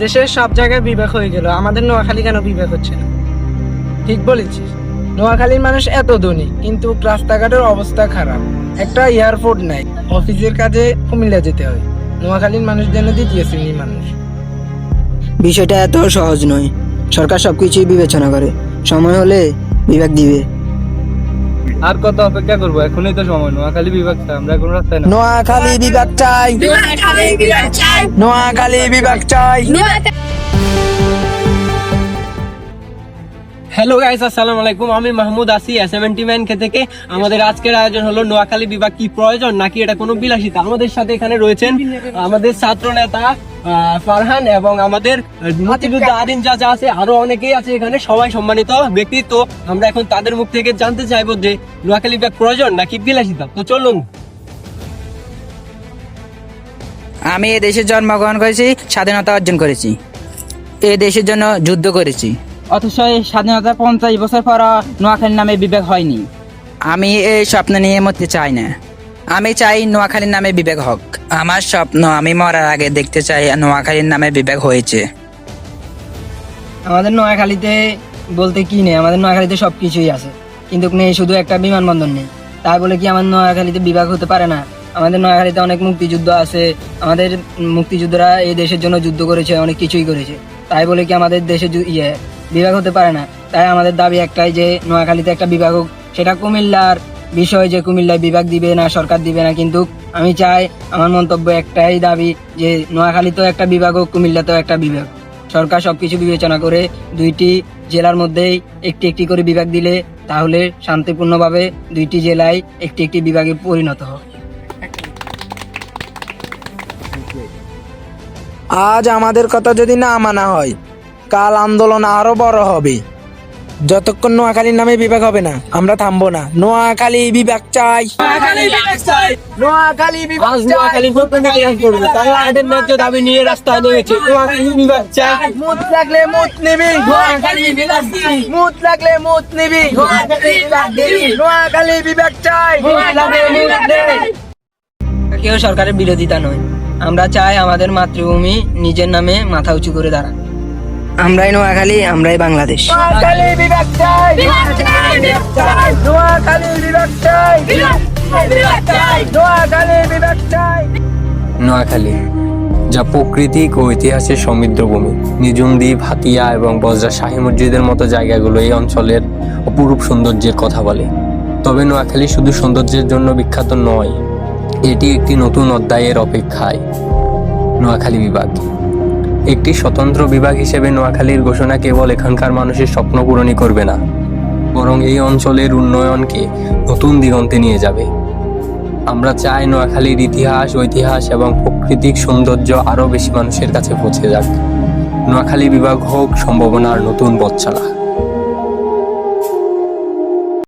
দেশের সব জায়গায় বিবেক হয়ে গেল। আমাদের নোয়াখালী কেন বিবেক হচ্ছে না? ঠিক বলেছিস। নোয়াখালীর মানুষ এত ধনী, কিন্তু রাস্তাঘাটের অবস্থা খারাপ। একটা এয়ারপোর্ট নাই, অফিসের কাজে কুমিল্লা যেতে হয়। নোয়াখালীর মানুষ যেন দ্বিতীয় শ্রেণির মানুষ। বিষয়টা এত সহজ নয়। সরকার সবকিছুই বিবেচনা করে। সময় হলে বিভাগ দিবে। আর কত অপেক্ষা করব? এখনই তো সময়। নোয়াখালী বিভাগ চাই, আমরা এখন রাস্তায় না। নোয়াখালী বিভাগ চাই। নোয়াখালী বিভাগ চাই। হ্যালো গাইস আসসালামু আলাইকুম। আমি মাহমুদ আসি এসএমএনটি ম্যান কে থেকে। আমাদের আজকের আয়োজন হলো নোয়াখালী বিভাগ কি প্রয়োজন নাকি এটা কোনো বিলাসিতা? আমাদের সাথে এখানে রয়েছেন আমাদের ছাত্র নেতা ফারহান এবং আমাদের মুক্তিযোদ্ধা আদিন যা আছে আরও অনেকেই আছে এখানে সবাই সম্মানিত ব্যক্তি তো আমরা এখন তাদের মুখ থেকে জানতে চাইব যে নোয়াখালী বিভাগ প্রয়োজন নাকি বিলাসিতা? তো চলুন। আমি এ দেশে জন্মগ্রহণ করেছি স্বাধীনতা অর্জন করেছি। এ দেশের জন্য যুদ্ধ করেছি। অথচ এই স্বাধীনতা পঞ্চাশ বছর পর নোয়াখালী নামে বিবেক হয়নি। আমি এই স্বপ্ন নিয়ে মরতে চাই না। আমি চাই নোয়াখালীর নামে বিবেক হোক। আমার স্বপ্ন আমি মরার আগে দেখতে চাই নোয়াখালীর নামে বিবেক হয়েছে। আমাদের নোয়াখালীতে বলতে কি নেই, আমাদের নোয়াখালীতে সব কিছুই আছে। কিন্তু নেই, শুধু একটা বিমানবন্দর নেই। তাই বলে কি আমার নোয়াখালীতে বিভাগ হতে পারে না? আমাদের নোয়াখালীতে অনেক মুক্তিযুদ্ধ আছে। আমাদের মুক্তিযুদ্ধরা এই দেশের জন্য যুদ্ধ করেছে, অনেক কিছুই করেছে। তাই বলে কি আমাদের দেশে ইয়ে বিভাগ হতে পারে না? তাই আমাদের দাবি একটাই যে, নোয়াখালীতে একটা বিভাগ হোক। সেটা কুমিল্লার বিষয় যে কুমিল্লায় বিভাগ দিবে না, সরকার দিবে না, কিন্তু আমি চাই আমার মন্তব্য একটাই দাবি যে নোয়াখালীতেও একটা বিভাগ হোক, কুমিল্লাতেও একটা বিভাগ। সরকার সবকিছু বিবেচনা করে দুইটি জেলার মধ্যেই একটি একটি করে বিভাগ দিলে তাহলে শান্তিপূর্ণভাবে দুইটি জেলায় একটি একটি বিভাগে পরিণত হবে আজ আমাদের কথা যদি না মানা হয়, কাল আন্দোলন আরও বড় হবে যতক্ষণ নোয়াখালীর নামে বিভাগ হবে না আমরা থামবো না। নোয়াখালী বিভাগ চাই। নোয়াখালী বিভাগ নোয়াখালী প্রত্যেকে কাজ করবে। তারা তাদের ন্যায্য দাবি নিয়ে রাস্তায় নেমেছে। নোয়াখালী বিভাগ চাই। মুত লাগলে মুত নিবি। নোয়াখালী বিভাগ মুত লাগলে মুত নিবি। নোয়াখালী বিভাগ দিবি নোয়াখালী বিভাগ চাই। মুত লাগলে মুত নেবে কেউ সরকারের বিরোধিতা নয়। আমরা চাই আমাদের মাতৃভূমি নিজের নামে মাথা উঁচু করে দাঁড়ান আমরাই নোয়াখালী আমরাই বাংলাদেশ। নোয়াখালী বিভাগ চাই। নোয়াখালী বিভাগ চাই। নোয়াখালী বিভাগ চাই। নোয়াখালী যা প্রাকৃতিক ও ঐতিহাসিক সমৃদ্ধ ভূমি। নিজুম দ্বীপ হাতিয়া এবং বজরা শাহী মসজিদের মতো জায়গাগুলো এই অঞ্চলের অপরূপ সৌন্দর্যের কথা বলে। তবে নোয়াখালী শুধু সৌন্দর্যের জন্য বিখ্যাত নয় এটি একটি নতুন অধ্যায়ের অপেক্ষায়। নোয়াখালী বিভাগ। একটি স্বতন্ত্র বিভাগ হিসেবে নোয়াখালীর ঘোষণা কেবল এখানকার মানুষের স্বপ্ন পূরণই করবে না, বরং এই অঞ্চলের উন্নয়নকে নতুন দিগন্তে নিয়ে যাবে। আমরা চাই নোয়াখালীর ইতিহাস, ঐতিহাস এবং প্রাকৃতিক সৌন্দর্য আরও বেশি মানুষের কাছে পৌঁছে যাক। নোয়াখালী বিভাগ হোক, সম্ভাবনার নতুন পথ চলা।